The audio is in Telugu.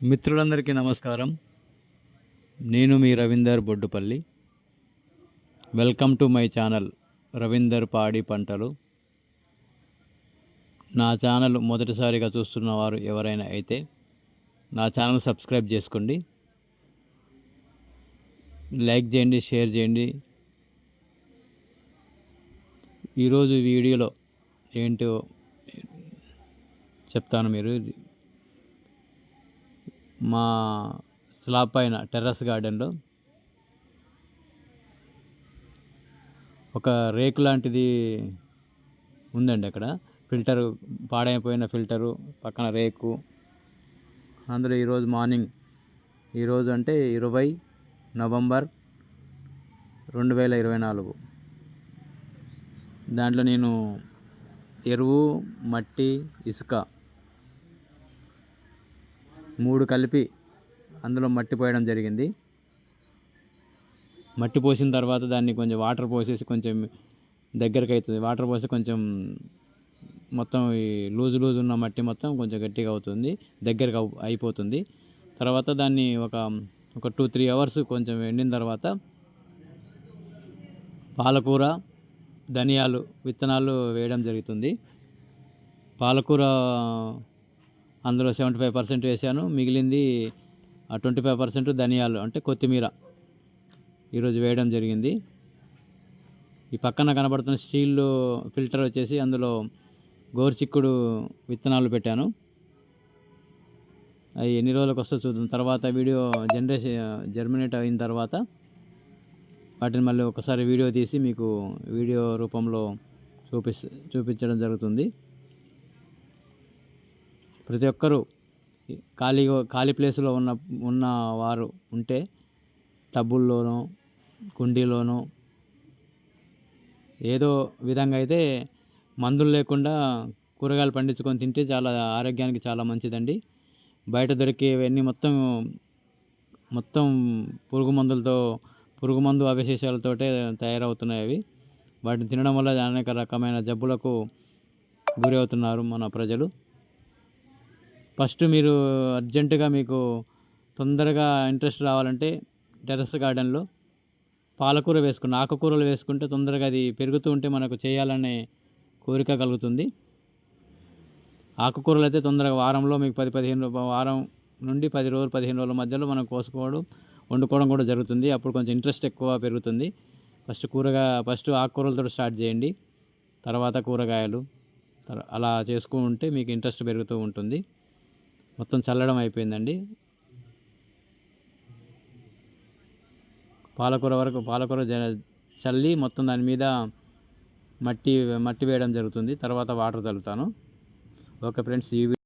మిత్రులందరికీ నమస్కారం. నేను మీ Ravinder Boddupalli. Welcome to my channel Ravinder పాడి పంటలు. నా ఛానల్ మొదటిసారిగా చూస్తున్న వారు ఎవరైనా అయితే నా ఛానల్ సబ్స్క్రైబ్ చేసుకోండి. లైక్ చేయండి షేర్ చేయండి. ఈరోజు వీడియోలో ఏంటో చెప్తాను మీరు. మా స్లాబ్ పైన టెర్రస్ గార్డెన్లో ఒక రేకు లాంటిది ఉందండి అక్కడ. ఫిల్టరు పాడైపోయిన ఫిల్టరు పక్కన రేకు. అందులో ఈరోజు మార్నింగ్ ఈరోజు అంటే ఇరవై నవంబర్ రెండు వేల ఇరవై నాలుగు. దాంట్లో నేను ఎరువు మట్టి ఇసుక మూడు కలిపి అందులో మట్టి పోయడం జరిగింది. మట్టి పోసిన తర్వాత దాన్ని కొంచెం వాటర్ పోసేసి కొంచెం దగ్గరకు అవుతుంది వాటర్ పోసి కొంచెం మొత్తం ఈ లూజు లూజు ఉన్న మట్టి మొత్తం కొంచెం గట్టిగా అవుతుంది. దగ్గరకు అవు- అయిపోతుంది. తర్వాత దాన్ని ఒక ఒక టూ త్రీ అవర్స్ కొంచెం ఎండిన తర్వాత పాలకూర ధనియాలు విత్తనాలు వేయడం జరుగుతుంది. పాలకూర అందులో సెవెంటీ ఫైవ్ పర్సెంట్ వేసాను మిగిలింది ట్వంటీ ఫైవ్ పర్సెంట్ ధనియాలు అంటే కొత్తిమీర ఈరోజు వేయడం జరిగింది. ఈ పక్కన కనబడుతున్న స్టీల్ ఫిల్టర్ వచ్చేసి అందులో గోరుచిక్కుడు విత్తనాలు పెట్టాను. అవి ఎన్ని రోజులకు వస్తే చూద్దాం. తర్వాత వీడియో జనరేషన్ జర్మినేట్ అయిన తర్వాత వాటిని మళ్ళీ ఒకసారి వీడియో తీసి మీకు వీడియో రూపంలో చూపిస్ చూపించడం జరుగుతుంది. ప్రతి ఒక్కరూ ఖాళీగా ఖాళీ ఖాళీ ప్లేస్లో ఉన్న ఉన్న వారు ఉంటే టబ్బుల్లోనో కుండీలోనో ఏదో విధంగా అయితే మందులు లేకుండా కూరగాయలు పండించుకొని తింటే చాలా ఆరోగ్యానికి చాలా మంచిదండి. బయట దొరికేవన్నీ మొత్తం మొత్తం పురుగు మందులతో పురుగు మందు అవశేషాలతోటే తయారవుతున్నాయి అవి. వాటిని తినడం వల్ల అనేక రకమైన జబ్బులకు గురి అవుతున్నారు మన ప్రజలు. ఫస్ట్ మీరు అర్జెంటుగా మీకు తొందరగా ఇంట్రెస్ట్ రావాలంటే టెర్రస్ గార్డెన్లో పాలకూర వేసుకుని ఆకుకూరలు వేసుకుంటే తొందరగా అది పెరుగుతూ ఉంటే మనకు చేయాలనే కోరిక కలుగుతుంది. ఆకుకూరలు అయితే తొందరగా వారంలో మీకు పది పదిహేను వారం నుండి పది రోజులు పదిహేను రోజుల మధ్యలో మనం కోసుకోవడం వండుకోవడం కూడా జరుగుతుంది. అప్పుడు కొంచెం ఇంట్రెస్ట్ ఎక్కువ పెరుగుతుంది. ఫస్ట్ కూరగా ఫస్ట్ ఆకుకూరలతో స్టార్ట్ చేయండి. తర్వాత కూరగాయలు అలా చేసుకుంటే మీకు ఇంట్రెస్ట్ పెరుగుతూ ఉంటుంది. మొత్తం చల్లడం అయిపోయిందండి. పాలకూర వరకు పాలకూర జ- చల్లి మొత్తం దాని మీద మట్టి మట్టి వేయడం జరుగుతుంది. తర్వాత వాటర్ చల్లుతాను. ఓకే ఫ్రెండ్స్ ఈ